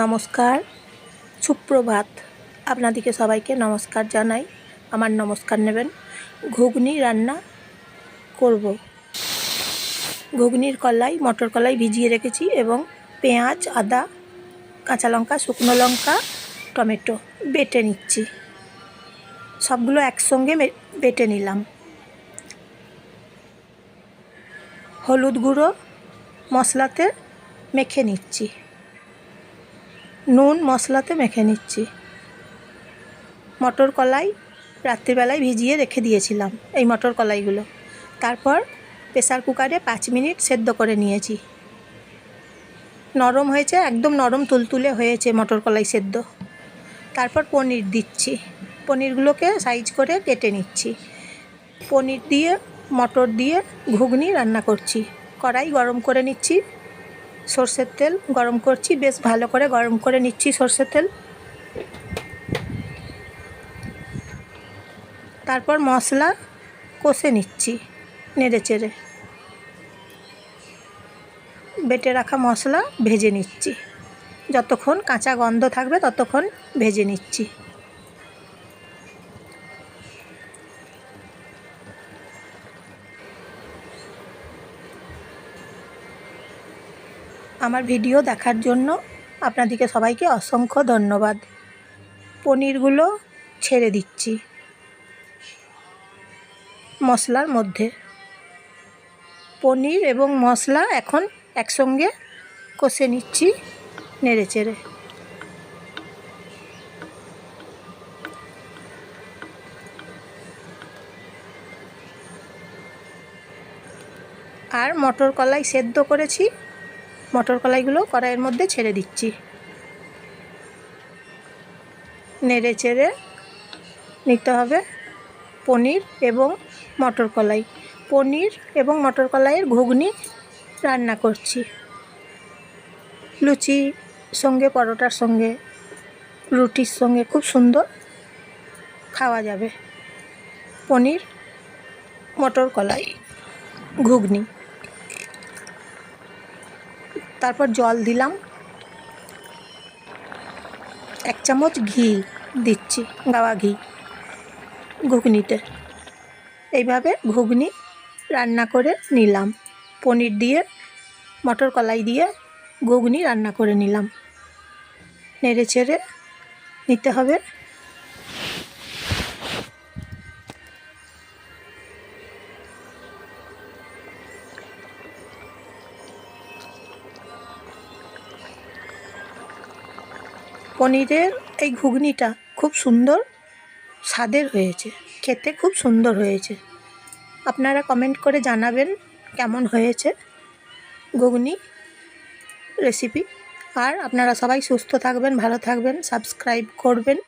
নমস্কার, সুপ্রভাত। আপনাদেরকে সবাইকে নমস্কার জানাই, আমার নমস্কার নেবেন। ঘুগনি রান্না করব। ঘুগনির কলাই, মটর কলাই ভিজিয়ে রেখেছি এবং পেঁয়াজ, আদা, কাঁচা লঙ্কা, শুকনো লঙ্কা, টমেটো বেটে নিচ্ছি। সবগুলো একসঙ্গে বেটে নিলাম। হলুদ গুঁড়ো মশলাতে মেখে নিচ্ছি। নুন মশলাতে মেখে নিচ্ছি। মটর কলাই রাত্রিবেলায় ভিজিয়ে রেখে দিয়েছিলাম এই মটর কলাইগুলো। তারপর প্রেসার কুকারে পাঁচ মিনিট সেদ্ধ করে নিয়েছি। নরম হয়েছে, একদম নরম তুলতুলে হয়েছে মটর কলাই সেদ্ধ। তারপর পনির দিচ্ছি। পনিরগুলোকে সাইজ করে কেটে নিচ্ছি। পনির দিয়ে, মটর দিয়ে ঘুগনি রান্না করছি। কড়াই গরম করে নিচ্ছি। সর্ষের তেল গরম করছি, বেশ ভালো করে গরম করে নিচ্ছি সর্ষের তেল। তারপর মশলা কষে নিচ্ছি নেড়ে চেড়ে। বেটে রাখা মশলা ভেজে নিচ্ছি। যতক্ষণ কাঁচা গন্ধ থাকবে ততক্ষণ ভেজে নিচ্ছি। আমার ভিডিও দেখার জন্য আপনাদেরকে সবাইকে অসংখ্য ধন্যবাদ। পনিরগুলো ছেড়ে দিচ্ছি। মশলার মধ্যে। পনির এবং মশলা এখন একসঙ্গে কষে নিচ্ছি নেড়ে চেড়ে আর মটর কলাই সেদ্ধ করেছি। মটর কলাইগুলো কড়াইয়ের মধ্যে ছেড়ে দিচ্ছি। নেড়ে চেড়ে নিতে হবে পনির এবং মটর কলাই। পনির এবং মটর কলাইয়ের ঘুগনি রান্না করছি। লুচি সঙ্গে, পরোটার সঙ্গে, রুটির সঙ্গে খুব সুন্দর খাওয়া যাবে। পনির, মটর কলাই, ঘুগনি। তারপর জল দিলাম। এক চামচ ঘি দিচ্ছি গাওয়া ঘি ঘুগনিতে। এইভাবে ঘুগনি রান্না করে নিলাম। পনির দিয়ে, মটর কলাই দিয়ে ঘুগনি রান্না করে নিলাম। নেড়ে চেড়ে নিতে হবে। পনিরের এই ঘুগনিটা খুব সুন্দর স্বাদের হয়েছে, খেতে খুব সুন্দর হয়েছে। আপনারা কমেন্ট করে জানাবেন কেমন হয়েছে ঘুগনি রেসিপি আর আপনারা সবাই সুস্থ থাকবেন, ভালো থাকবেন সাবস্ক্রাইব করবেন।